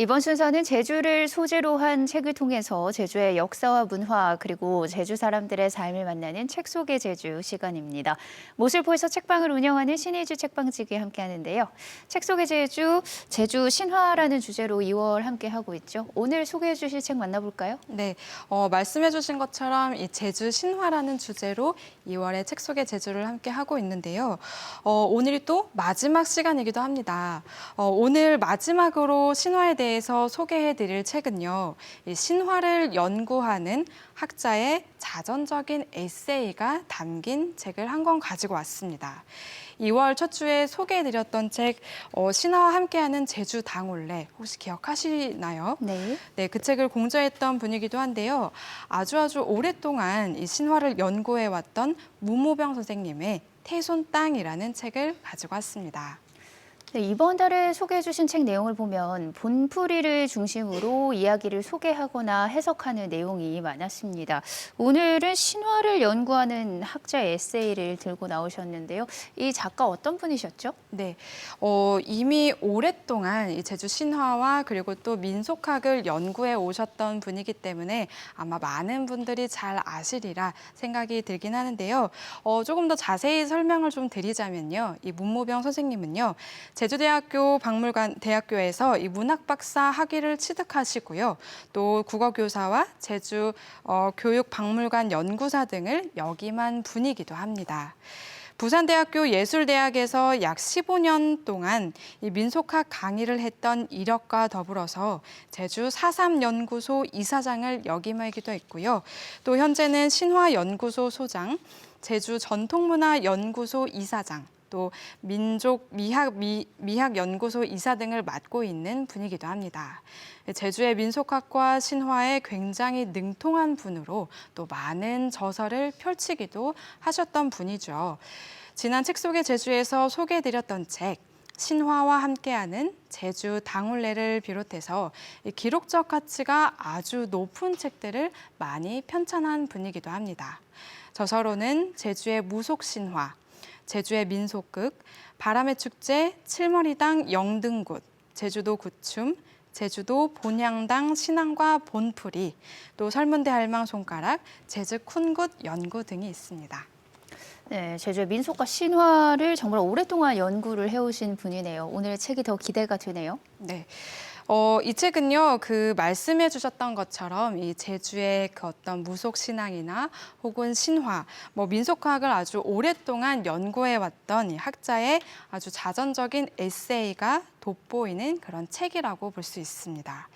이번 순서는 제주를 소재로 한 책을 통해서 제주의 역사와 문화 그리고 제주 사람들의 삶을 만나는 책 속의 제주 시간입니다. 모슬포에서 책방을 운영하는 신의주 책방지기 함께 하는데요. 책 속의 제주, 제주 신화라는 주제로 2월 함께 하고 있죠. 오늘 소개해 주실 책 만나볼까요? 네, 어, 말씀해 주신 것처럼 이 제주 신화라는 주제로 2월에 책 속의 제주를 함께 하고 있는데요. 어, 오늘이 또 마지막 시간이기도 합니다. 어, 오늘 마지막으로 신화에 대해 서 소개해 드릴 책은요, 이 신화를 연구하는 학자의 자전적인 에세이가 담긴 책을 한 권 가지고 왔습니다. 2월 첫 주에 소개해드렸던 책 어, 신화와 함께하는 제주 당올레 혹시 기억하시나요? 네. 네, 그 책을 공저했던 분이기도 한데요. 아주 아주 오랫동안 이 신화를 연구해 왔던 문모병 선생님의 태손 땅이라는 책을 가지고 왔습니다. 네, 이번 달에 소개해 주신 책 내용을 보면 본풀이를 중심으로 이야기를 소개하거나 해석하는 내용이 많았습니다. 오늘은 신화를 연구하는 학자의 에세이를 들고 나오셨는데요. 이 작가 어떤 분이셨죠? 네, 어, 이미 오랫동안 이 제주 신화와 그리고 또 민속학을 연구해 오셨던 분이기 때문에 아마 많은 분들이 잘 아시리라 생각이 들긴 하는데요. 어, 조금 더 자세히 설명을 좀 드리자면요. 이 문모병 선생님은요. 제주대학교 박물관 대학교에서 이 문학박사 학위를 취득하시고요. 또 국어교사와 제주 어, 교육박물관 연구사 등을 역임한 분이기도 합니다. 부산대학교 예술대학에서 약 15년 동안 이 민속학 강의를 했던 이력과 더불어서 제주 사삼연구소 이사장을 역임하기도 했고요. 또 현재는 신화연구소 소장, 제주 전통문화연구소 이사장, 또 민족 미학 미, 미학 연구소 이사 등을 맡고 있는 분이기도 합니다. 제주의 민속학과 신화에 굉장히 능통한 분으로 또 많은 저서를 펼치기도 하셨던 분이죠. 지난 책 속의 제주에서 소개해드렸던 책 신화와 함께하는 제주 당올레를 비롯해서 이 기록적 가치가 아주 높은 책들을 많이 편찬한 분이기도 합니다. 저서로는 제주의 무속신화, 제주의 민속극, 바람의 축제, 칠머리당 영등굿, 제주도 구춤, 제주도 본향당 신앙과 본풀이, 또 설문대 할망 손가락, 제주 쿤굿 연구 등이 있습니다. 네, 제주의 민속과 신화를 정말 오랫동안 연구를 해오신 분이네요. 오늘 책이 더 기대가 되네요. 네. 어, 이 책은요, 그 말씀해 주셨던 것처럼 이 제주의 그 어떤 무속 신앙이나 혹은 신화, 뭐 민속학을 아주 오랫동안 연구해 왔던 이 학자의 아주 자전적인 에세이가 돋보이는 그런 책이라고 볼 수 있습니다.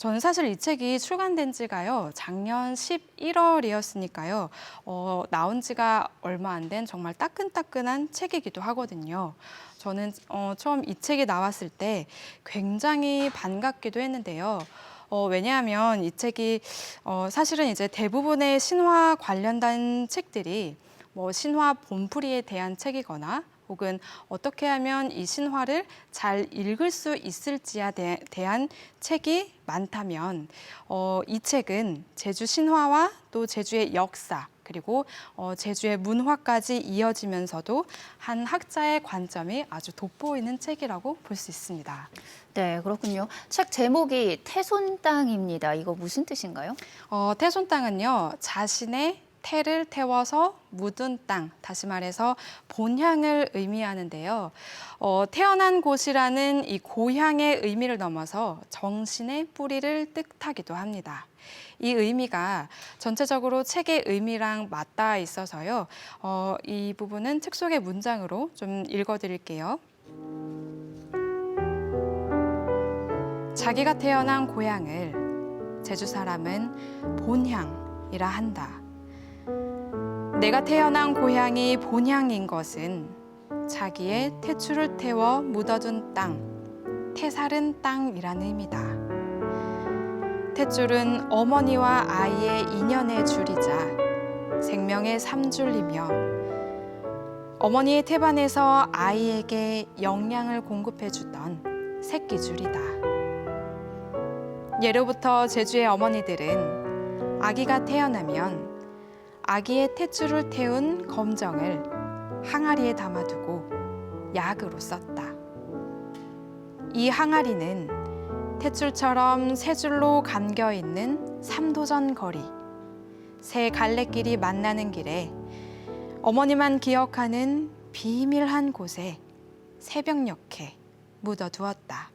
저는 사실 이 책이 출간된 지가요, 작년 11월이었으니까요, 어, 나온 지가 얼마 안 된 정말 따끈따끈한 책이기도 하거든요. 저는 어, 처음 이 책이 나왔을 때 굉장히 반갑기도 했는데요. 어, 왜냐하면 이 책이 어, 사실은 이제 대부분의 신화 관련된 책들이 뭐 신화 본풀이에 대한 책이거나 혹은 어떻게 하면 이 신화를 잘 읽을 수 있을지에 대, 대한 책이 많다면 어, 이 책은 제주 신화와 또 제주의 역사 그리고 어, 제주의 문화까지 이어지면서도 한 학자의 관점이 아주 돋보이는 책이라고 볼 수 있습니다. 네, 그렇군요. 책 제목이 태손 땅입니다. 이거 무슨 뜻인가요? 어, 태손 땅은요 자신의 태를 태워서 묻은 땅, 다시 말해서 본향을 의미하는데요. 어, 태어난 곳이라는 이 고향의 의미를 넘어서 정신의 뿌리를 뜻하기도 합니다. 이 의미가 전체적으로 책의 의미랑 맞닿아 있어서요. 어, 이 부분은 책 속의 문장으로 좀 읽어드릴게요. 자기가 태어난 고향을 제주 사람은 본향이라 한다. 내가 태어난 고향이 본향인 것은 자기의 태출을 태워 묻어둔 땅, 태살은 땅이라는 의미다. 탯줄은 어머니와 아이의 인연의 줄이자 생명의 삼줄이며 어머니의 태반에서 아이에게 영양을 공급해주던 새끼줄이다. 예로부터 제주의 어머니들은 아기가 태어나면 아기의 탯줄을 태운 검정을 항아리에 담아두고 약으로 썼다. 이 항아리는 탯줄처럼 세 줄로 감겨 있는 삼도전 거리. 새 갈래길이 만나는 길에 어머니만 기억하는 비밀한 곳에 새벽녘에 묻어두었다.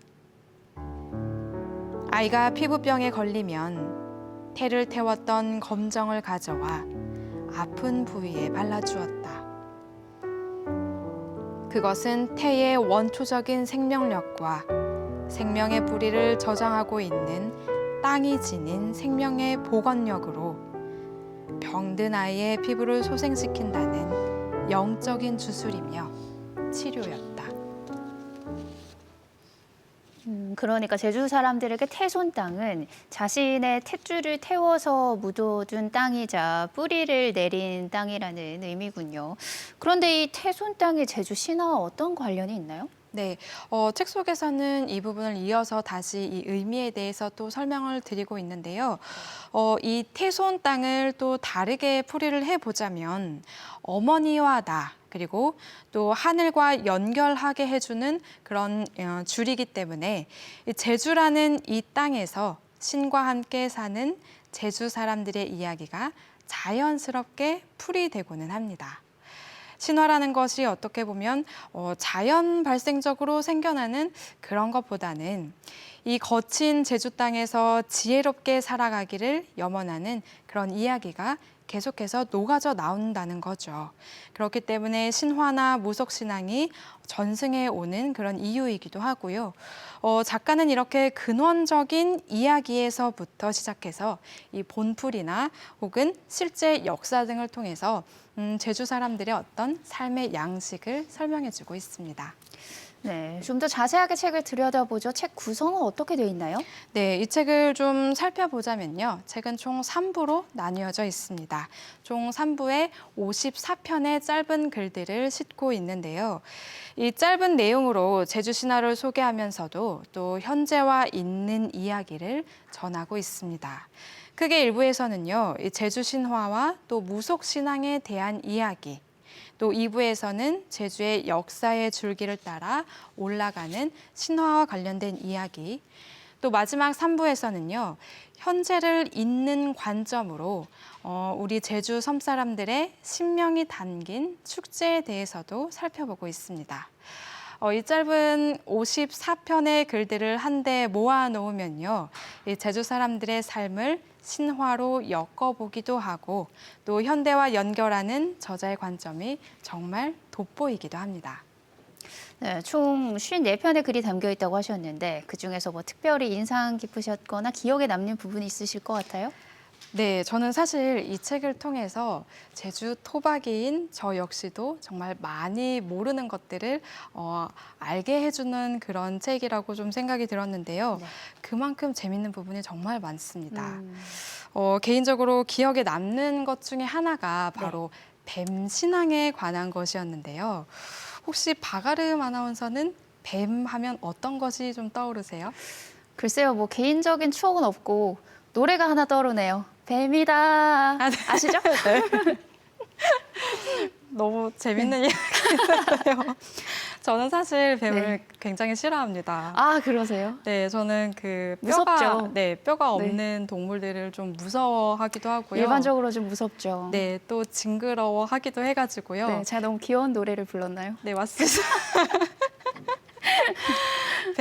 아이가 피부병에 걸리면 태를 태웠던 검정을 가져와 아픈 부위에 발라주었다. 그것은 태의 원초적인 생명력과 생명의 뿌리를 저장하고 있는 땅이 지닌 생명의 복원력으로 병든 아이의 피부를 소생시킨다는 영적인 주술이며 치료였다. 음, 그러니까 제주 사람들에게 태손 땅은 자신의 탯줄을 태워서 묻어둔 땅이자 뿌리를 내린 땅이라는 의미군요. 그런데 이 태손 땅에 제주 신화와 어떤 관련이 있나요? 네, 어, 책 속에서는 이 부분을 이어서 다시 이 의미에 대해서 또 설명을 드리고 있는데요. 어, 이 태손 땅을 또 다르게 풀이를 해보자면 어머니와 나 그리고 또 하늘과 연결하게 해주는 그런 어, 줄이기 때문에 이 제주라는 이 땅에서 신과 함께 사는 제주 사람들의 이야기가 자연스럽게 풀이되고는 합니다. 신화라는 것이 어떻게 보면 어, 자연 발생적으로 생겨나는 그런 것보다는 이 거친 제주 땅에서 지혜롭게 살아가기를 염원하는 그런 이야기가 계속해서 녹아져 나온다는 거죠. 그렇기 때문에 신화나 무속 신앙이 전승해 오는 그런 이유이기도 하고요. 어, 작가는 이렇게 근원적인 이야기에서부터 시작해서 이 본풀이나 혹은 실제 역사 등을 통해서 음, 제주 사람들의 어떤 삶의 양식을 설명해주고 있습니다. 네, 좀 더 자세하게 책을 들여다보죠. 책 구성은 어떻게 되어 있나요? 네, 이 책을 좀 살펴보자면요. 책은 총 3부로 나뉘어져 있습니다. 총 3부에 54편의 짧은 글들을 싣고 있는데요. 이 짧은 내용으로 제주 신화를 소개하면서도 또 현재와 있는 이야기를 전하고 있습니다. 크게 일부에서는요, 이 제주 신화와 또 무속 신앙에 대한 이야기, 또 2부에서는 제주의 역사의 줄기를 따라 올라가는 신화와 관련된 이야기, 또 마지막 3부에서는요, 현재를 잇는 관점으로 어, 우리 제주 섬 사람들의 신명이 담긴 축제에 대해서도 살펴보고 있습니다. 어, 이 짧은 54편의 글들을 한데 모아 놓으면요, 이 제주 사람들의 삶을 신화로 엮어보기도 하고 또 현대와 연결하는 저자의 관점이 정말 돋보이기도 합니다. 네, 총 54편의 글이 담겨 있다고 하셨는데 그중에서 뭐 특별히 인상 깊으셨거나 기억에 남는 부분이 있으실 것 같아요? 네, 저는 사실 이 책을 통해서 제주 토박이인 저 역시도 정말 많이 모르는 것들을 어, 알게 해주는 그런 책이라고 좀 생각이 들었는데요. 네. 그만큼 재밌는 부분이 정말 많습니다. 음, 어, 개인적으로 기억에 남는 것 중에 하나가 바로 뱀 신앙에 관한 것이었는데요. 혹시 박아름 아나운서는 뱀 하면 어떤 것이 좀 떠오르세요? 글쎄요, 뭐 개인적인 추억은 없고 노래가 하나 떠오르네요. 뱀이다. 네. 아시죠? 너무 재밌는 이야기인데요. 저는 사실 뱀을 네. 굉장히 싫어합니다. 아, 그러세요? 네, 저는 그 뼈가 무섭죠. 네, 뼈가 없는 동물들을 좀 무서워하기도 하고요. 일반적으로 좀 무섭죠. 네, 또 징그러워하기도 해가지고요. 네, 제가 너무 귀여운 노래를 불렀나요? 네, 맞습니다.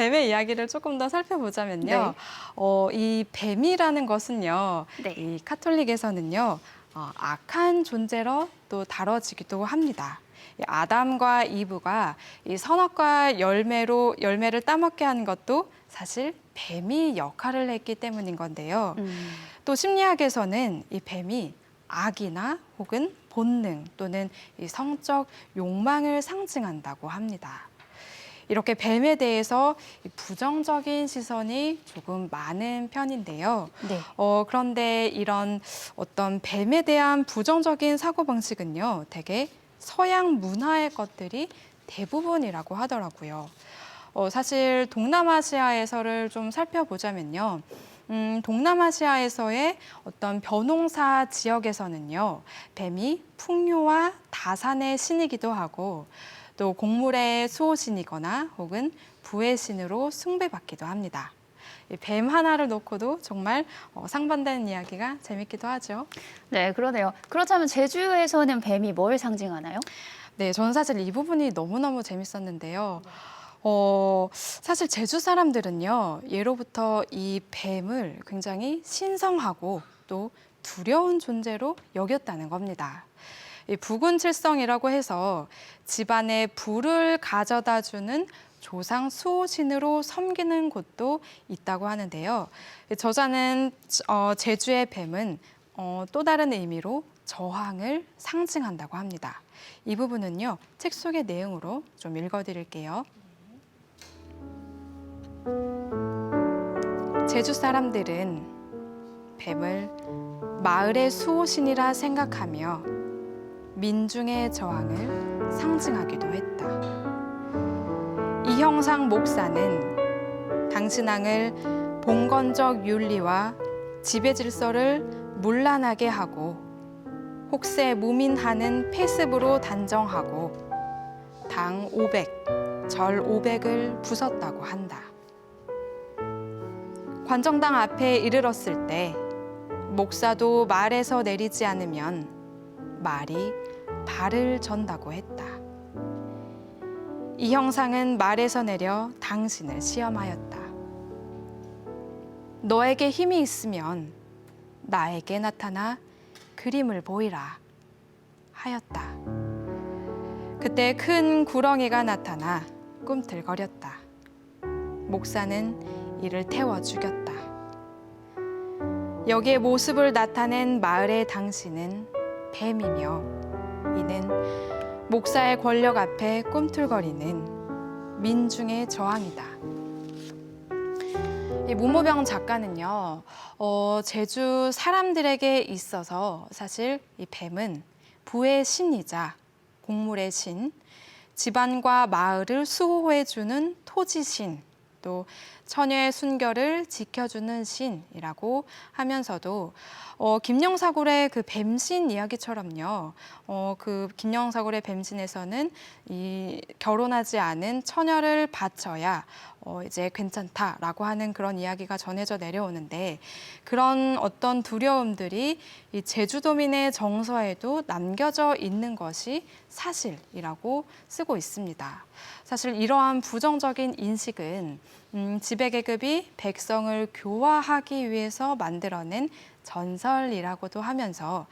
뱀의 이야기를 조금 더 살펴보자면요. 네. 어, 이 뱀이라는 것은요, 네. 이 카톨릭에서는요, 어, 악한 존재로 또 다뤄지기도 합니다. 이 아담과 이브가 이 선악과 열매로 열매를 따먹게 한 것도 사실 뱀이 역할을 했기 때문인 건데요. 음, 또 심리학에서는 이 뱀이 악이나 혹은 본능 또는 이 성적 욕망을 상징한다고 합니다. 이렇게 뱀에 대해서 이 부정적인 시선이 조금 많은 편인데요. 네. 어, 그런데 이런 어떤 뱀에 대한 부정적인 사고방식은요, 되게 서양 문화의 것들이 대부분이라고 하더라고요. 어, 사실 동남아시아에서를 좀 살펴보자면요. 음, 동남아시아에서의 어떤 벼농사 지역에서는요, 뱀이 풍요와 다산의 신이기도 하고, 또 곡물의 수호신이거나 혹은 부의 신으로 숭배받기도 합니다. 이뱀 하나를 놓고도 정말 어, 상반되는 이야기가 재밌기도 하죠. 네, 그러네요. 그렇다면 제주에서는 뱀이 뭘 상징하나요? 네, 저는 사실 이 부분이 너무너무 재밌었는데요. 어, 사실 제주 사람들은요, 예로부터 이 뱀을 굉장히 신성하고 또 두려운 존재로 여겼다는 겁니다. 이 부군칠성이라고 해서 집안에 불을 가져다 주는 조상 수호신으로 섬기는 곳도 있다고 하는데요. 이 저자는 어, 제주의 뱀은 어, 또 다른 의미로 저항을 상징한다고 합니다. 이 부분은요, 책 속의 내용으로 좀 읽어드릴게요. 제주 사람들은 뱀을 마을의 수호신이라 생각하며 민중의 저항을 상징하기도 했다. 이형상 목사는 당신왕을 봉건적 윤리와 지배 질서를 문란하게 하고 혹세 무민하는 폐습으로 단정하고 당 500, 절 500을 부쉈다고 한다. 관정당 앞에 이르렀을 때 목사도 말에서 내리지 않으면 말이 발을 전다고 했다. 이 형상은 말에서 내려 당신을 시험하였다. 너에게 힘이 있으면 나에게 나타나 그림을 보이라 하였다. 그때 큰 구렁이가 나타나 꿈틀거렸다. 목사는 이를 태워 죽였다. 여기에 모습을 나타낸 마을의 당신은 뱀이며 이는 목사의 권력 앞에 꿈틀거리는 민중의 저항이다. 이 문모병 작가는요, 어, 제주 사람들에게 있어서 사실 이 뱀은 부의 신이자 곡물의 신, 집안과 마을을 수호해주는 토지신, 또 처녀의 순결을 지켜주는 신이라고 하면서도 어, 김영사굴의 그 뱀신 이야기처럼요. 어, 그 김영사굴의 뱀신에서는 이 결혼하지 않은 처녀를 바쳐야 어, 이제 괜찮다라고 하는 그런 이야기가 전해져 내려오는데 그런 어떤 두려움들이 이 제주도민의 정서에도 남겨져 있는 것이 사실이라고 쓰고 있습니다. 사실 이러한 부정적인 인식은 음, 지배계급이 백성을 교화하기 위해서 만들어낸 전설이라고도 하면서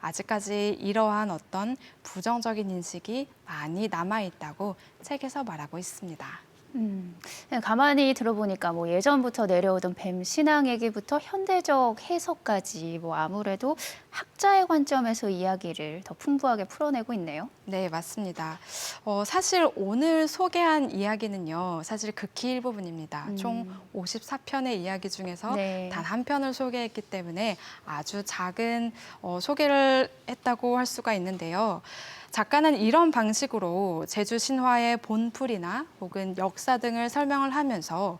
아직까지 이러한 어떤 부정적인 인식이 많이 남아있다고 책에서 말하고 있습니다. 음, 그냥 가만히 들어보니까 뭐 예전부터 내려오던 뱀 신앙 얘기부터 현대적 해석까지 뭐 아무래도 학자의 관점에서 이야기를 더 풍부하게 풀어내고 있네요. 네, 맞습니다. 어, 사실 오늘 소개한 이야기는요, 사실 극히 일부분입니다. 음. 총 54편의 이야기 중에서 네. 단 한 편을 소개했기 때문에 아주 작은 어, 소개를 했다고 할 수가 있는데요. 작가는 이런 방식으로 제주 신화의 본풀이나 혹은 역사 등을 설명을 하면서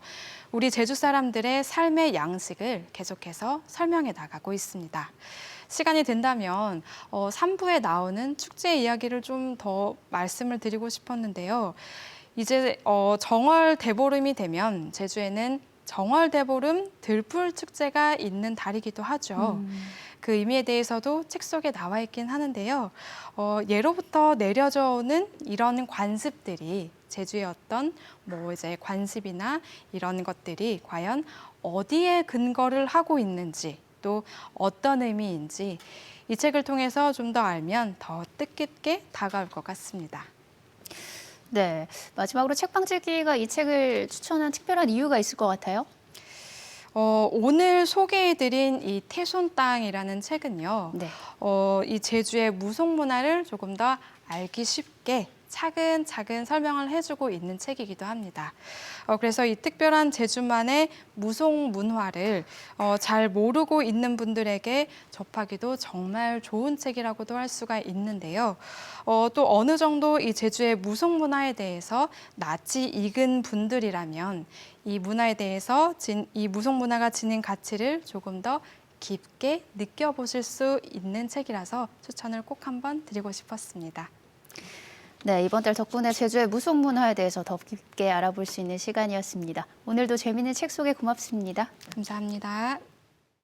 우리 제주 사람들의 삶의 양식을 계속해서 설명해 나가고 있습니다. 시간이 된다면 어, 3부에 나오는 축제 이야기를 좀 더 말씀을 드리고 싶었는데요. 이제 어, 정월 대보름이 되면 제주에는 정월 대보름 들풀 축제가 있는 달이기도 하죠. 음. 그 의미에 대해서도 책 속에 나와 있긴 하는데요. 어, 예로부터 내려져 오는 이런 관습들이 제주의 어떤 뭐 이제 관습이나 이런 것들이 과연 어디에 근거를 하고 있는지 또 어떤 의미인지 이 책을 통해서 좀 더 알면 더 뜻깊게 다가올 것 같습니다. 네, 마지막으로 책방지기가 이 책을 추천한 특별한 이유가 있을 것 같아요. 어, 오늘 소개해드린 이 태손 땅이라는 책은요. 네. 어, 이 제주의 무속 문화를 조금 더 알기 쉽게 차근차근 설명을 해주고 있는 책이기도 합니다. 어, 그래서 이 특별한 제주만의 무속 문화를 어, 잘 모르고 있는 분들에게 접하기도 정말 좋은 책이라고도 할 수가 있는데요. 어, 또 어느 정도 이 제주의 무속 문화에 대해서 낯이 익은 분들이라면 이 문화에 대해서 진, 이 무속 문화가 지닌 가치를 조금 더 깊게 느껴보실 수 있는 책이라서 추천을 꼭 한번 드리고 싶었습니다. 네, 이번 달 덕분에 제주의 무속 문화에 대해서 더 깊게 알아볼 수 있는 시간이었습니다. 오늘도 재미있는 책 소개 고맙습니다. 감사합니다.